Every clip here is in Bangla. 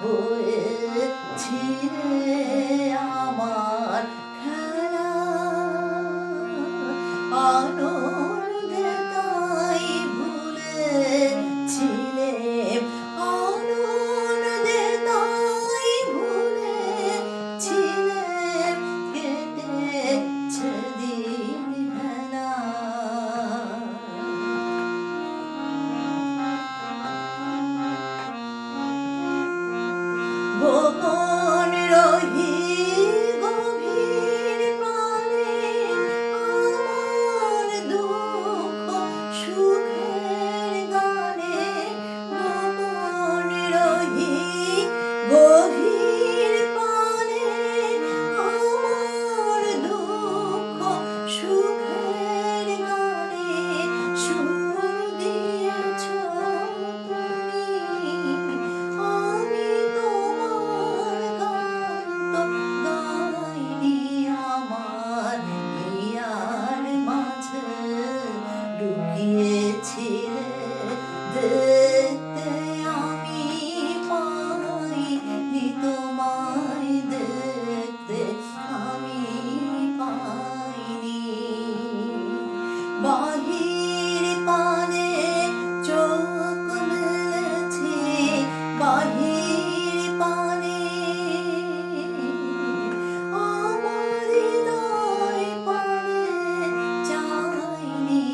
হয়েছি আমার খেলা। আনো Oh. বাহির পানে চোখ মেলেছি বাহির পানে। আমার হৃদয় পানে চাইনি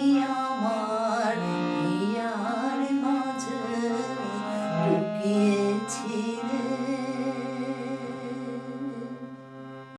আমার হিয়ার মাঝে ঢুকিয়েছিলে